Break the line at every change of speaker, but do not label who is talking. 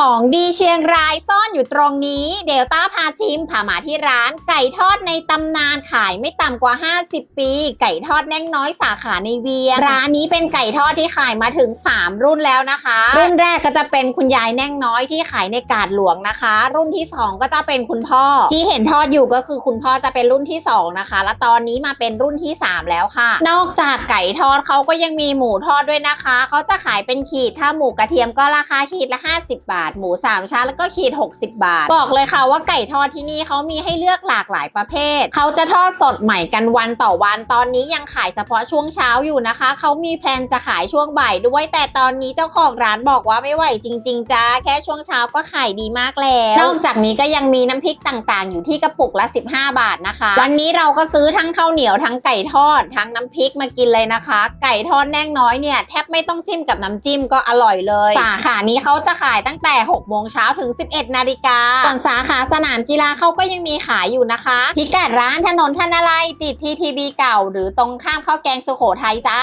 ของดีเชียงรายซ่อนอยู่ตรงนี้ เดลต้าพาชิมพามาที่ร้านไก่ทอดในตำนานขายไม่ต่ำกว่า 50 ปี ไก่ทอดแน่งน้อยสาขาในเวียงร้านนี้เป็นไก่ทอดที่ขายมาถึง 3 รุ่นแล้วนะคะ รุ่นแรกก็จะเป็นคุณยายแน่งน้อยที่ขายในกาดหลวงนะคะ รุ่นที่ 2 ก็จะเป็นคุณพ่อ ที่เห็นทอดอยู่ก็คือคุณพ่อจะเป็นรุ่นที่ 2 นะคะ และตอนนี้มาเป็นรุ่นที่ 3 แล้วค่ะ นอกจากไก่ทอดเขาก็ยังมีหมูทอดด้วยนะคะเขาจะขายเป็นขีดถ้าหมูกระเทียมก็ราคาขีดละ 50 บาทหมูสามชั้นแล้วก็ขีด 60 บาท บอกเลยค่ะว่าไก่ทอดที่นี่เขามีให้เลือกหลากหลายประเภท เขาจะทอดสดใหม่กันวันต่อวัน ตอนนี้ยังขายเฉพาะช่วงเช้าอยู่นะคะ เขามีแพลนจะขายช่วงบ่ายด้วย แต่ตอนนี้เจ้าของร้านบอกว่าไม่ไหวจริง ๆจ้าแค่ช่วงเช้าก็ขายดีมากแล้ว นอกจากนี้ก็ยังมีน้ำพริกต่างๆ อยู่ที่กระปุกละ 15 บาทนะคะ วันนี้เราก็ซื้อทั้งข้าวเหนียวทั้งไก่ทอด ทั้งน้ำพริกมากินเลยนะคะ ไก่ทอดแน่งน้อยเนี่ยแทบไม่ต้องจิ้มกับน้ำจิ้มก็อร่อยเลยสาขานี้เขาจะขายตั้งแต่6โมงเช้าถึง 11 นาฬิกาส่วนสาขาสนามกีฬาเขาก็ยังมีขายอยู่นะคะ พิกัดร้านถนนธนอะไรยติดทีทีบีเก่า หรือตรงข้ามข้าวแกงสุโขทัยจ้า